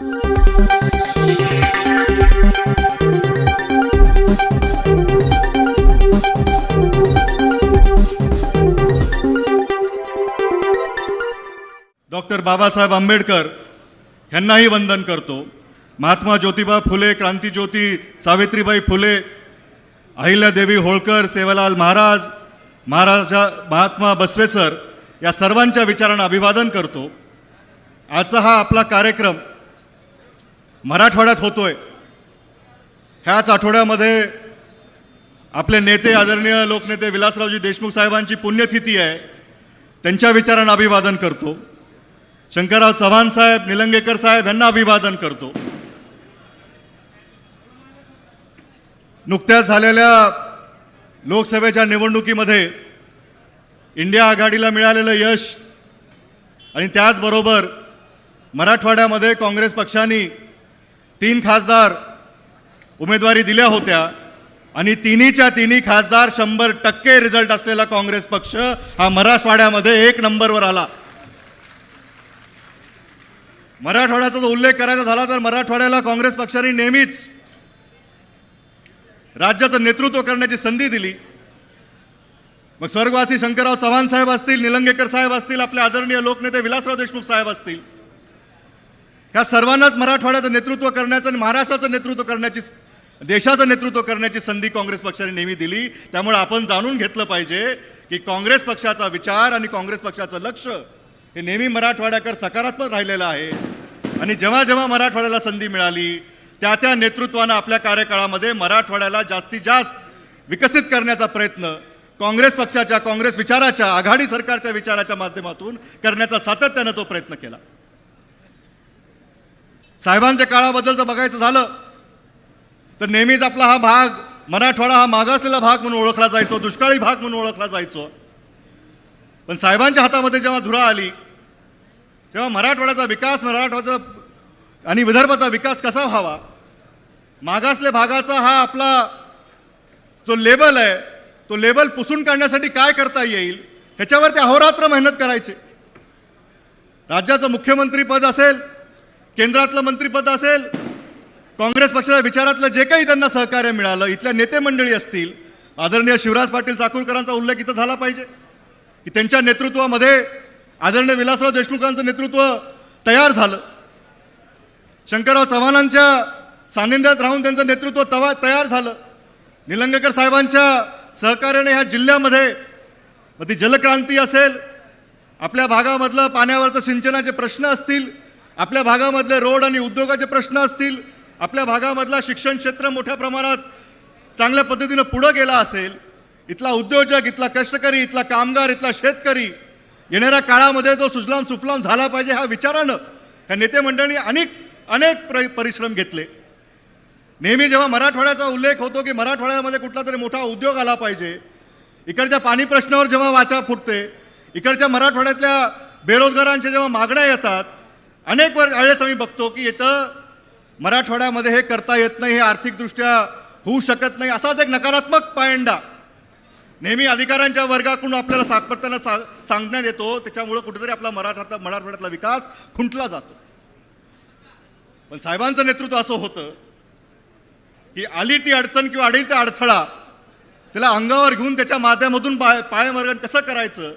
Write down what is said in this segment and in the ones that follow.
Doctor Babasaheb Ambedkar ह्यांनाही वंदन करतो. महात्मा ज्योतिबा फुले क्रांतीज्योती सावित्रीबाई फुले अहिल्यादेवी होळकर सेवालाल महाराज महाराजा महात्मा बसवेसर या सर्वांच्या विचारांना अभिवादन करतो. आजचा हा आपला कार्यक्रम मराठवाड्यात होतोय. ह्याच आठवड्यामध्ये आपले नेते आदरणीय लोकनेते विलासरावजी देशमुख साहेबांची पुण्यतिथी आहे. त्यांच्या विचारांना अभिवादन करतो. शंकरराव चव्हाण साहेब निलंगेकर साहेब यांना अभिवादन करतो. नुकत्याच झालेल्या लोकसभेच्या निवडणुकीमध्ये इंडिया आघाडीला मिळालेलं यश आणि त्याचबरोबर मराठवाड्यामध्ये काँग्रेस पक्षाने तीन खासदार उमेदवारी दिल्या होत्या आणि तिन्हीच्या तिन्ही खासदार शंभर टक्के रिझल्ट असलेला काँग्रेस पक्ष हा मराठवाड्यामध्ये एक नंबरवर आला. मराठवाड्याचा जर उल्लेख करायचा झाला तर मराठवाड्याला काँग्रेस पक्षाने नेहमीच राज्याचं नेतृत्व करण्याची संधी दिली. मग स्वर्गवासी शंकरराव चव्हाण साहेब असतील निलंगेकर साहेब असतील आपले आदरणीय लोकनेते विलासराव देशमुख साहेब असतील ह्या सर्वांनाच मराठवाड्याचं नेतृत्व करण्याचं आणि महाराष्ट्राचं नेतृत्व करण्याची देशाचं नेतृत्व करण्याची संधी काँग्रेस पक्षाने नेहमी दिली. त्यामुळे आपण जाणून घेतलं पाहिजे की काँग्रेस पक्षाचा विचार आणि काँग्रेस पक्षाचं लक्ष हे नेहमी मराठवाड्याकर सकारात्मक राहिलेलं आहे. आणि जेव्हा जेव्हा मराठवाड्याला संधी मिळाली त्या त्या नेतृत्वानं आपल्या कार्यकाळामध्ये मराठवाड्याला जास्तीत जास्त विकसित करण्याचा प्रयत्न काँग्रेस पक्षाच्या काँग्रेस विचाराच्या आघाडी सरकारच्या विचाराच्या माध्यमातून करण्याचा सातत्यानं तो प्रयत्न केला. साहेबांच्या काळाबद्दल जर बघायचं झालं तर नेहमीच आपला हा भाग मराठवाडा हा मागासलेला भाग म्हणून ओळखला जायचो दुष्काळी भाग म्हणून ओळखला जायचो. पण साहेबांच्या हातामध्ये जेव्हा धुरा आली तेव्हा मराठवाड्याचा विकास मराठवाड्याचा आणि विदर्भाचा विकास कसा व्हावा? मागासले भागाचा हा आपला जो लेबल आहे तो लेबल पुसून काढण्यासाठी काय करता येईल ह्याच्यावर ते अहोरात्र मेहनत करायचे. राज्याचं मुख्यमंत्रीपद असेल केंद्रातलं मंत्रीपद असेल काँग्रेस पक्षाच्या विचारातलं जे काही त्यांना सहकार्य मिळालं इथल्या नेते मंडळी असतील आदरणीय शिवराज पाटील चाकूरकरांचा उल्लेख इथं झाला पाहिजे. की त्यांच्या नेतृत्वामध्ये आदरणीय विलासराव देशमुखांचं नेतृत्व तयार झालं. शंकरराव चव्हाणांच्या सानिध्यात राहून त्यांचं नेतृत्व तवा तयार झालं. निलंगेकर साहेबांच्या सहकार्याने ह्या जिल्ह्यामध्ये मग ती जलक्रांती असेल. आपल्या भागामधलं पाण्यावरचं सिंचनाचे प्रश्न असतील आपल्या भागामधले रोड आणि उद्योगाचे प्रश्न असतील आपल्या भागामधला शिक्षण क्षेत्र मोठ्या प्रमाणात चांगल्या पद्धतीनं पुढं गेला असेल इथला उद्योजक इथला कष्टकरी इथला कामगार इथला शेतकरी येणाऱ्या काळामध्ये तो सुजलाम सुफलाम झाला पाहिजे ह्या विचारानं ह्या नेते मंडळी अनेक अनेक प्र परिश्रम घेतले. नेहमी जेव्हा मराठवाड्याचा उल्लेख होतो की मराठवाड्यामध्ये कुठला तरी मोठा उद्योग आला पाहिजे इकडच्या पाणी प्रश्नावर जेव्हा वाचा फुटते इकडच्या मराठवाड्यातल्या बेरोजगारांच्या जेव्हा मागण्या येतात अनेक वर वेळेस आम्ही बघतो की इथं मराठवाड्यामध्ये हे करता येत नाही हे आर्थिकदृष्ट्या होऊ शकत नाही असाच एक नकारात्मक पायंडा. नेहमी अधिकाऱ्यांच्या वर्गाकडून आपल्याला सातत्यानं सा सांगण्यात येतो त्याच्यामुळं कुठेतरी आपला मराठा मराठवाड्यातला विकास खुंटला जातो. पण साहेबांचं नेतृत्व असं होतं की आली ती अडचण किंवा आडी ते अडथळा त्याला अंगावर घेऊन त्याच्या माध्यमातून पाय पायमार्गन कसं करायचं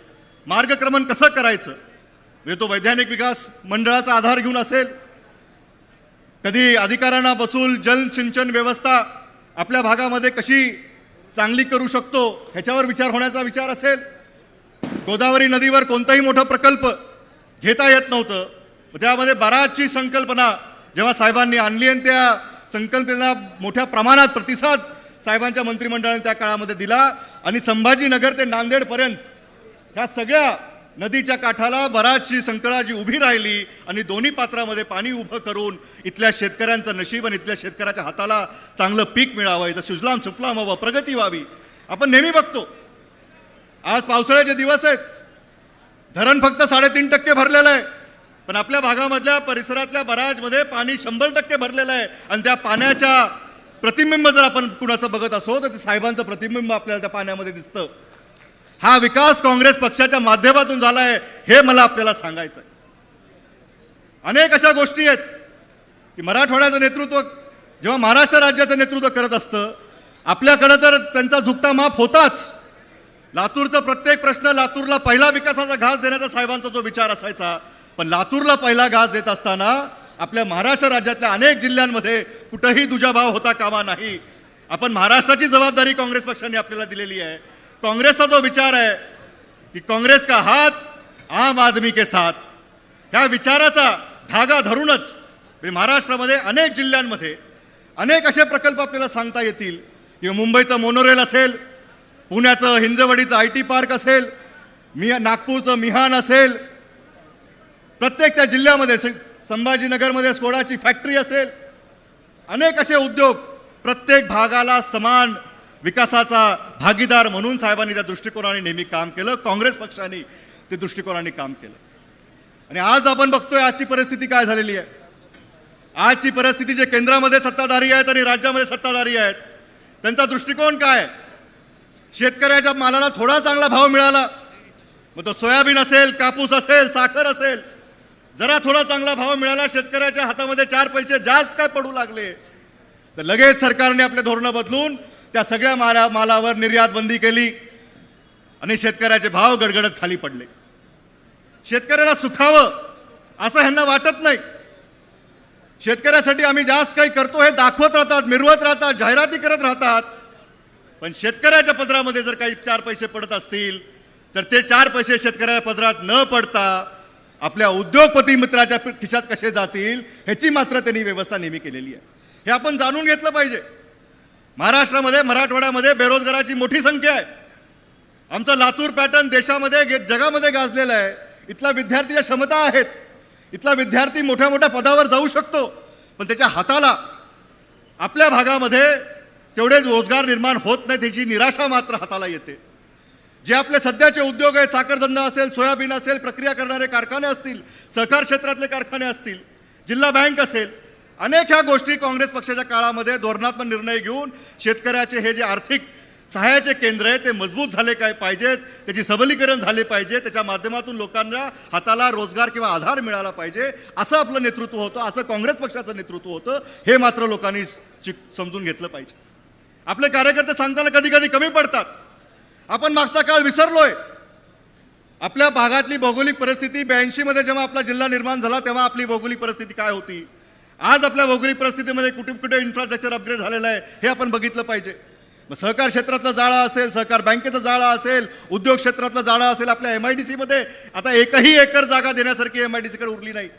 मार्गक्रमण कसं करायचं म्हणजे तो वैज्ञानिक विकास मंडळाचा आधार घेऊन असेल. कधी अधिकाऱ्यांना बसून जलसिंचन व्यवस्था आपल्या भागामध्ये कशी चांगली करू शकतो ह्याच्यावर विचार होण्याचा विचार असेल. गोदावरी नदीवर कोणताही मोठा प्रकल्प घेता येत नव्हतं. त्यामध्ये बराचशी संकल्पना जेव्हा साहेबांनी आणली आणि त्या संकल्पनेला मोठ्या प्रमाणात प्रतिसाद साहेबांच्या मंत्रिमंडळाने त्या काळामध्ये दिला आणि संभाजीनगर ते नांदेडपर्यंत ह्या सगळ्या नदीच्या काठाला बराचशी संकळा जी उभी राहिली आणि दोन्ही पात्रामध्ये पाणी उभं करून इथल्या शेतकऱ्यांचं नशीब आणि इथल्या शेतकऱ्याच्या हाताला चांगलं पीक मिळावं इथं सुजलाम सुफलाम व्हावं प्रगती व्हावी. आपण नेहमी बघतो. आज पावसाळ्याचे दिवस आहेत. धरण फक्त साडेतीन टक्के भरलेलं आहे. पण आपल्या भागामधल्या परिसरातल्या बराजमध्ये पाणी शंभर टक्के भरलेलं आहे. आणि त्या पाण्याच्या प्रतिबिंब जर आपण कुणाचं बघत असो तर ते साहेबांचं प्रतिबिंब आपल्याला त्या पाण्यामध्ये दिसतं. हा विकास काँग्रेस पक्षाच्या माध्यमातून झाला आहे हे मला आपल्याला सांगायचं आहे अनेक अशा गोष्टी आहेत की मराठवाड्याचं नेतृत्व जेव्हा महाराष्ट्र राज्याचं नेतृत्व करत असतं आपल्याकडं तर त्यांचा झुकता माफ होताच. लातूरचा प्रत्येक प्रश्न लातूरला पहिला विकासाचा घास देण्याचा साहेबांचा जो विचार असायचा पण लातूरला पहिला घास देत असताना आपल्या महाराष्ट्र राज्यातल्या अनेक जिल्ह्यांमध्ये कुठंही दुजाभाव होता कामा नाही. आपण महाराष्ट्राची जबाबदारी काँग्रेस पक्षाने आपल्याला दिलेली आहे. काँग्रेसचा जो विचार आहे की काँग्रेस का हात आम आदमी के साथ. ह्या विचाराचा धागा धरूनच म्हणजे महाराष्ट्रामध्ये अनेक जिल्ह्यांमध्ये अनेक असे प्रकल्प आपल्याला सांगता येतील. किंवा मुंबईचं मोनोरेल असेल पुण्याचं हिंजवडीचं आय टी पार्क असेल मि नागपूरचं मिहान असेल प्रत्येक त्या जिल्ह्यामध्ये संभाजीनगरमध्ये स्कोडाची फॅक्टरी असेल अनेक असे उद्योग प्रत्येक भागाला समान विकासाचा भागीदार म्हणून साहेबांनी त्या दृष्टिकोनाने नेहमी काम केलं. काँग्रेस पक्षाने ते दृष्टिकोनाने काम केलं. आणि आज आपण बघतोय आजची परिस्थिती काय झालेली आहे. आजची परिस्थिती जे केंद्रामध्ये सत्ताधारी आहेत आणि राज्यामध्ये सत्ताधारी आहेत त्यांचा दृष्टिकोन काय शेतकऱ्याच्या मालाला थोडा चांगला भाव मिळाला. मग तो सोयाबीन असेल कापूस असेल साखर असेल जरा थोडा चांगला भाव मिळाला शेतकऱ्याच्या हातामध्ये चार पैसे जास्त काय पडू लागले तर लगेच सरकारने आपले धोरणं बदलून त्या सगळ्या माला मालावर निर्यात बंदी केली आणि शेतकऱ्याचे भाव गडगडत खाली पडले. शेतकऱ्याला सुखावं असं ह्यांना वाटत नाही. शेतकऱ्यासाठी आम्ही जास्त काही करतो हे दाखवत राहतात मिरवत राहतात जाहिराती करत राहतात. पण शेतकऱ्याच्या पदरामध्ये जर काही चार पैसे पडत असतील तर ते चार पैसे शेतकऱ्याच्या पदरात न पडता आपल्या उद्योगपती मित्राच्या खिशात कसे जातील ह्याची मात्र त्यांनी व्यवस्था नेहमी केलेली आहे. हे आपण जाणून घेतलं पाहिजे. महाराष्ट्रामध्ये मराठवाड्यामध्ये बेरोजगाराची मोठी संख्या आहे. आमचं लातूर पॅटर्न देशामध्ये जगामध्ये गाजलेलं आहे. इथला विद्यार्थीच्या क्षमता आहेत. इथला विद्यार्थी मोठ्या मोठ्या पदावर जाऊ शकतो. पण त्याच्या हाताला आपल्या भागामध्ये तेवढे रोजगार निर्माण होत नाही त्याची निराशा मात्र हाताला येते. जे आपले सध्याचे उद्योग आहेत साखरधंदा असेल सोयाबीन असेल प्रक्रिया करणारे कारखाने असतील सहकार क्षेत्रातले कारखाने असतील जिल्हा बँक असेल अनेक ह्या गोष्टी काँग्रेस पक्षाच्या काळामध्ये धोरणात्मक निर्णय घेऊन शेतकऱ्याचे हे जे आर्थिक सहाय्याचे केंद्र आहे ते मजबूत झाले काय पाहिजेत त्याची सबलीकरण झाले पाहिजे त्याच्या माध्यमातून लोकांना हाताला रोजगार किंवा आधार मिळाला पाहिजे असं आपलं नेतृत्व होतं असं काँग्रेस पक्षाचं नेतृत्व होतं हे मात्र लोकांनी शिक- समजून घेतलं पाहिजे. आपले कार्यकर्ते सांगताना कधी कधी कमी पडतात. आपण मागचा काळ विसरलोय. आपल्या भागातली भौगोलिक परिस्थिती ब्याऐंशीमध्ये जेव्हा आपला जिल्हा निर्माण झाला तेव्हा आपली भौगोलिक परिस्थिती काय होती? आज आपल्या भौगोलिक परिस्थितीमध्ये कुठे कुठे इन्फ्रास्ट्रक्चर अपग्रेड झालेलं आहे हे आपण बघितलं पाहिजे. मग सहकार क्षेत्रातलं जाळं असेल सहकार बँकेचं जाळं असेल उद्योग क्षेत्रातलं जाळं असेल आपल्या एम आय डी सीमध्ये आता एकही एकर जागा देण्यासारखी एम आय डी सीकडे उरली नाही.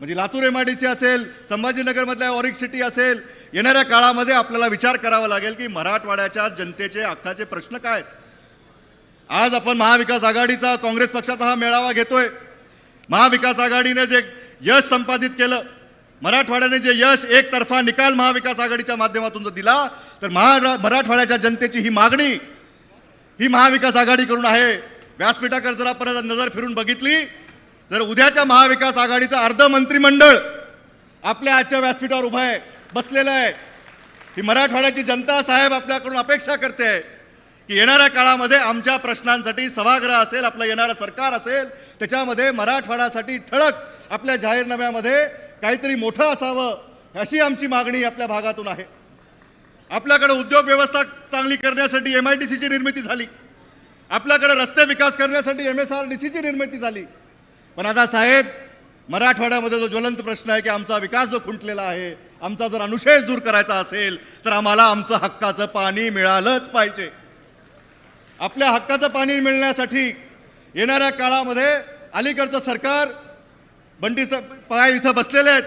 म्हणजे Latur M I D C असेल संभाजीनगरमधल्या ऑरिक सिटी असेल येणाऱ्या काळामध्ये आपल्याला विचार करावा लागेल की मराठवाड्याच्या जनतेचे हक्काचे प्रश्न काय आहेत? आज आपण महाविकास आघाडीचा काँग्रेस पक्षाचा हा मेळावा घेतोय. महाविकास आघाडीने जे यश संपादित केलं मराठवाड्याने जे यश एकतर्फा निकाल महाविकास आघाडीच्या माध्यमातून जर दिला तर महा मराठवाड्याच्या जनतेची ही मागणी ही महाविकास आघाडीकडून आहे. व्यासपीठाकडे जर आपण नजर फिरून बघितली तर उद्याच्या महाविकास आघाडीचं अर्ध मंत्रिमंडळ आपल्या आजच्या व्यासपीठावर उभं आहे बसलेलं आहे. ही मराठवाड्याची जनता साहेब आपल्याकडून अपेक्षा करते आहे की येणाऱ्या काळामध्ये आमच्या प्रश्नांसाठी सभागृह असेल आपलं येणारं सरकार असेल त्याच्यामध्ये मराठवाड्यासाठी ठळक आपल्या जाहीरनाम्यामध्ये काहीतरी मोठं असावं अशी आमची मागणी आपल्या भागातून आहे. आपल्याकडे उद्योग व्यवस्था चांगली करण्यासाठी एम आय डी सीची निर्मिती झाली. आपल्याकडे रस्ते विकास करण्यासाठी एम एस आर डी सीची निर्मिती झाली. पण आता साहेब मराठवाड्यामध्ये जो ज्वलंत प्रश्न आहे की आमचा विकास जो खुंटलेला आहे आमचा जर अनुशेष दूर करायचा असेल तर आम्हाला आमचं हक्काचं पाणी मिळालंच पाहिजे. आपल्या हक्काचं पाणी मिळण्यासाठी येणाऱ्या काळामध्ये अलीकडचं सरकार बंडी पाय इथं बसलेले आहेत.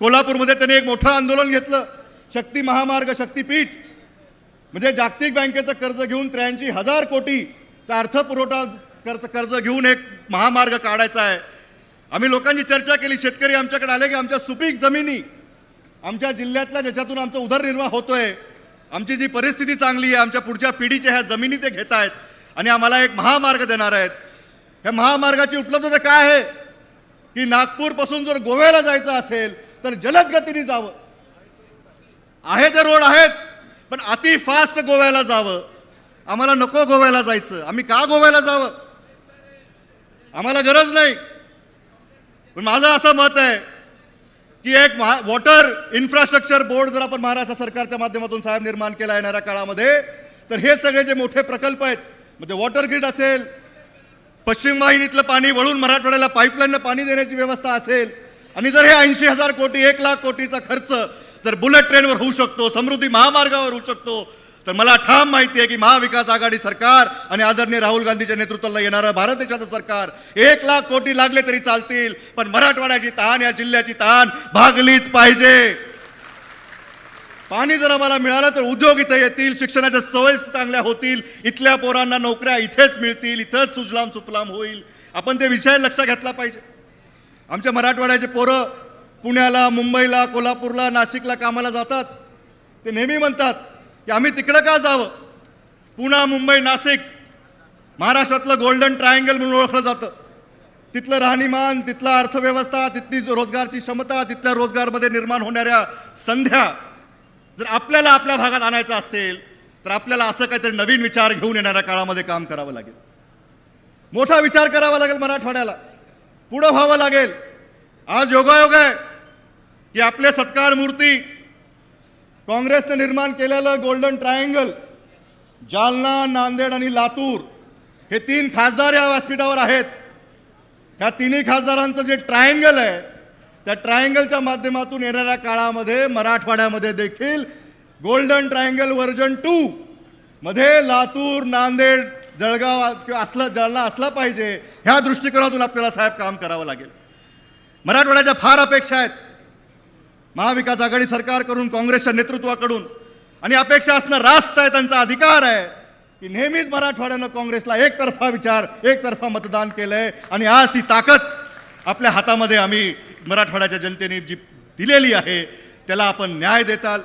कोल्हापूरमध्ये त्यांनी एक मोठं आंदोलन घेतलं. शक्ती महामार्ग शक्तीपीठ. म्हणजे जागतिक बँकेचं कर्ज घेऊन त्र्याऐंशी हजार कोटीचा अर्थपुरवठा कर्ज कर्ज घेऊन एक महामार्ग काढायचा आहे. आम्ही लोकांची चर्चा केली. शेतकरी आमच्याकडे आले की आमच्या सुपीक जमिनी आमच्या जिल्ह्यातल्या ज्याच्यातून आमचा उदरनिर्वाह होतोय आमची जी परिस्थिती चांगली आहे आमच्या पुढच्या पिढीच्या ह्या जमिनी ते घेत आहेत आणि आम्हाला एक महामार्ग देणार आहेत. ह्या महामार्गाची उपलब्धता काय आहे? की नागपूरपासून जर गोव्याला जायचं असेल तर जलद गतीने जावं. आहे ते रोड आहेच पण अति फास्ट गोव्याला जावं. आम्हाला नको गोव्याला जायचं. आम्ही का गोव्याला जावं? आम्हाला गरज नाही. पण माझं असं मत आहे की एक महा वॉटर इन्फ्रास्ट्रक्चर बोर्ड जर आपण महाराष्ट्र सरकारच्या माध्यमातून साहेब निर्माण केला येणाऱ्या काळामध्ये तर हे सगळे जे मोठे प्रकल्प आहेत म्हणजे वॉटर ग्रीड असेल पश्चिम वाहिनीतलं पाणी वळून मराठवाड्याला पाईपलाईननं पाणी देण्याची व्यवस्था असेल आणि जर हे ऐंशी हजार कोटी एक लाख कोटीचा खर्च जर बुलेट ट्रेनवर होऊ शकतो समृद्धी महामार्गावर होऊ शकतो तर मला ठाम माहिती आहे की महाविकास आघाडी सरकार आणि आदरणीय राहुल गांधीच्या नेतृत्वाला येणारं भारत देशाचं सरकार एक लाख कोटी लागले तरी चालतील पण मराठवाड्याची तहान या जिल्ह्याची तहान भागलीच पाहिजे. पाणी जर आम्हाला मिळालं तर उद्योग इथे येतील शिक्षणाच्या सवयी चांगल्या होतील इथल्या पोरांना नोकऱ्या इथेच मिळतील इथंच सुजलाम सुफलाम होईल. आपण ते विषय लक्षात घेतला पाहिजे. आमच्या मराठवाड्याचे पोरं पुण्याला मुंबईला कोल्हापूरला नाशिकला कामाला जातात. ते नेहमी म्हणतात की आम्ही तिकडं का जावं? पुणा मुंबई नाशिक महाराष्ट्रातलं गोल्डन ट्रायंगल म्हणून ओळखलं जातं. तिथलं राहणीमान तिथला अर्थव्यवस्था तिथली रोजगारची क्षमता तिथल्या रोजगारमध्ये निर्माण होणाऱ्या संध्या जर आपल्याला आपल्या भागात आणायचं असेल तर आपल्याला असं काहीतरी नवीन विचार घेऊन येणाऱ्या काळामध्ये काम करावं लागेल. मोठा विचार करावा लागेल मराठवाड्याला. पुढं व्हावं लागेल. आज योगायोग आहे की आपले सत्कार मूर्ती काँग्रेसने निर्माण केलेलं गोल्डन ट्रायंगल जालना नांदेड आणि लातूर हे तीन खासदार या व्यासपीठावर आहेत. ह्या तिन्ही खासदारांचं जे ट्रायंगल आहे त्या ट्रायंगलच्या माध्यमातून येणाऱ्या काळामध्ये मराठवाड्यामध्ये देखील गोल्डन ट्रायंगल व्हर्जन टू मध्ये लातूर नांदेड जळगाव किंवा असला जालना असला पाहिजे ह्या दृष्टिकोनातून आपल्याला साहेब काम करावं लागेल. मराठवाड्याच्या फार अपेक्षा आहेत. महाविकास आघाडी सरकारकडून काँग्रेसच्या नेतृत्वाकडून. आणि अपेक्षा असणं रास्त आहे त्यांचा अधिकार आहे की नेहमीच मराठवाड्यानं काँग्रेसला एकतर्फा विचार एकतर्फा मतदान केलं आहे आणि आज ती ताकद आपल्या हातामध्ये आम्ही मराठवाड्याच्या जनतेने जी दिलेली आहे त्याला आपण न्याय देताल.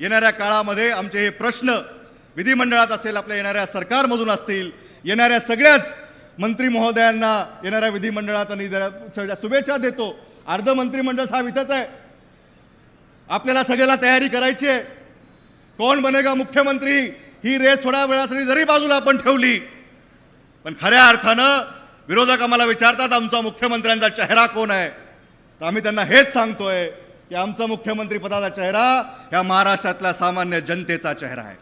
येणाऱ्या काळामध्ये आमचे हे प्रश्न विधिमंडळात असेल आपल्या येणाऱ्या सरकारमधून असतील येणाऱ्या सगळ्याच मंत्री महोदयांना येणाऱ्या विधिमंडळात आणि शुभेच्छा देतो. अर्ध मंत्रिमंडळ हा इथंच आहे. आपल्याला सगळ्याला तयारी करायची आहे. कोण बनेगा मुख्यमंत्री? ही रेस थोड्या वेळासाठी जरी बाजूला आपण ठेवली पण खऱ्या अर्थानं विरोधक आम्हाला विचारतात आमचा मुख्यमंत्र्यांचा चेहरा कोण आहे? तर आम्ही त्यांना हेच सांगतोय की आमचा मुख्यमंत्री पदाचा चेहरा ह्या महाराष्ट्रातल्या सामान्य जनतेचा चेहरा आहे.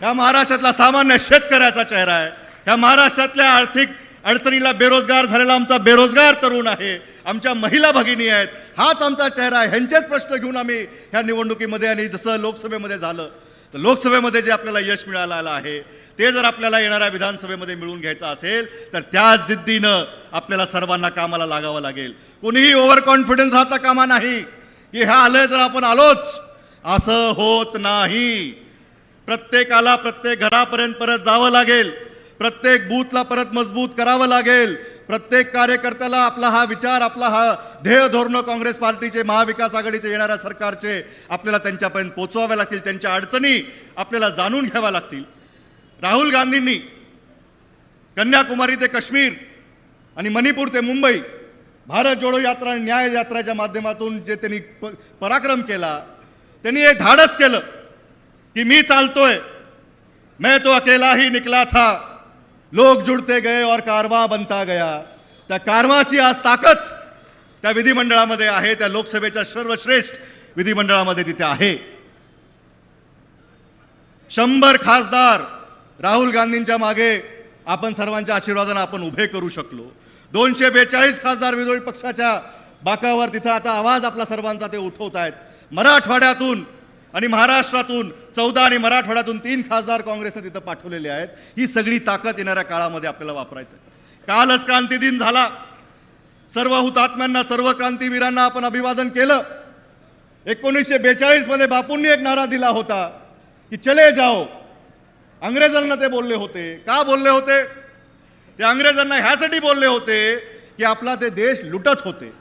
ह्या महाराष्ट्रातला सामान्य शेतकऱ्याचा चेहरा आहे. ह्या महाराष्ट्रातल्या आर्थिक अडचणीला बेरोजगार झालेला आमचा बेरोजगार तरुण आहे. आमच्या महिला भगिनी आहेत. हाच आमचा चेहरा आहे. ह्यांचेच प्रश्न घेऊन आम्ही ह्या निवडणुकीमध्ये आणि जसं लोकसभेमध्ये झालं तर लोकसभेमध्ये जे आपल्याला यश मिळालं आहे ते जर आपल्याला येणाऱ्या विधानसभेमध्ये मिळवून घ्यायचं असेल तर त्या जिद्दीनं आपल्याला सर्वांना कामाला लागावं लागेल. कोणीही ओव्हर कॉन्फिडन्स राहता कामा नाही. की ह्या आलंय तर आपण आलोच. असं होत नाही. प्रत्येकाला प्रत्येक घरापर्यंत परत जावं लागेल. प्रत्येक बूथला परत मजबूत करावं लागेल. प्रत्येक कार्यकर्त्याला आपला हा विचार आपला हा ध्येय धोरणं काँग्रेस पार्टीचे महाविकास आघाडीचे येणाऱ्या सरकारचे आपल्याला त्यांच्यापर्यंत पोचवाव्या लागतील. त्यांच्या अडचणी आपल्याला जाणून घ्याव्या लागतील. राहुल गांधींनी कन्याकुमारी ते काश्मीर आणि मणिपूर ते मुंबई भारत जोडो यात्रा आणि न्याय यात्राच्या माध्यमातून जे त्यांनी प पराक्रम केला त्यांनी एक धाडस केलं की मी चालतोय. मैं तो अकेला ही निकला था. लोग जुड़ते गए और कारवा बनता गया। त्या कारवाची आज ताकद त्या विधिमंडळामध्ये आहे त्या लोकसभेच्या सर्वश्रेष्ठ विधिमंडळामध्ये तिथे आहे. शंभर खासदार राहुल गांधींच्या मागे आपण सर्वांच्या आशीर्वादानं आपण उभे करू शकलो. दोनशे बेचाळीस खासदार विरोधी पक्षाच्या बाकावर तिथं आता आवाज आपला सर्वांचा ते उठवत आहेत मराठवाड्यातून आणि महाराष्ट्रातून चौदा आणि मराठवाड्यातून तीन खासदार काँग्रेसने तिथं पाठवलेले आहेत. ही सगळी ताकद येणाऱ्या काळामध्ये आपल्याला वापरायचं आहे. कालच क्रांती दिन झाला. सर्व हुतात्म्यांना सर्व क्रांतीवीरांना आपण अभिवादन केलं. एकोणीसशे बेचाळीसमध्ये बापूंनी एक नारा दिला होता की चले जाओ. अंग्रेजांना ते बोलले होते. का बोलले होते? ते अंग्रेजांना ह्यासाठी बोलले होते की आपला ते देश लुटत होते.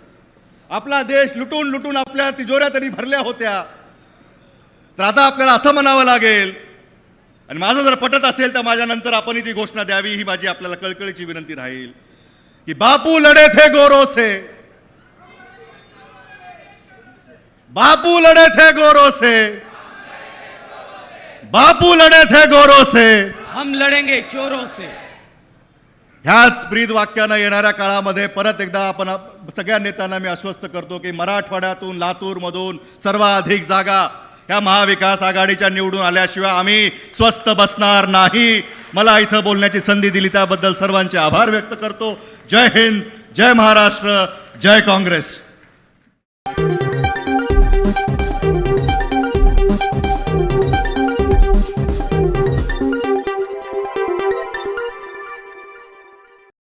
आपला देश लुटून लुटून आपल्या तिजोऱ्या तरी भरल्या होत्या. तर आता आपल्याला असं म्हणावं लागेल आणि माझं जर पटत असेल तर माझ्यानंतर आपण ती घोषणा द्यावी ही माझी आपल्याला कळकळीची विनंती राहील. की बापू लढे थे गोरो से बापू लढे थे गोरो से बापू लढे थे गोरो से हम लड़ेंगे चोरों से ह्याच ब्रीद वाक्यानं येणाऱ्या काळामध्ये परत एकदा आपण सगळ्या नेत्यांना मी आश्वस्त करतो की मराठवाड्यातून लातूरमधून सर्वाधिक जागा या महाविकास आघाडीच्या निवडून आल्याशिवाय आम्ही स्वस्त बसणार नाही. मला इथं बोलण्याची संधी दिली त्याबद्दल सर्वांचे आभार व्यक्त करतो. जय हिंद जय महाराष्ट्र जय काँग्रेस.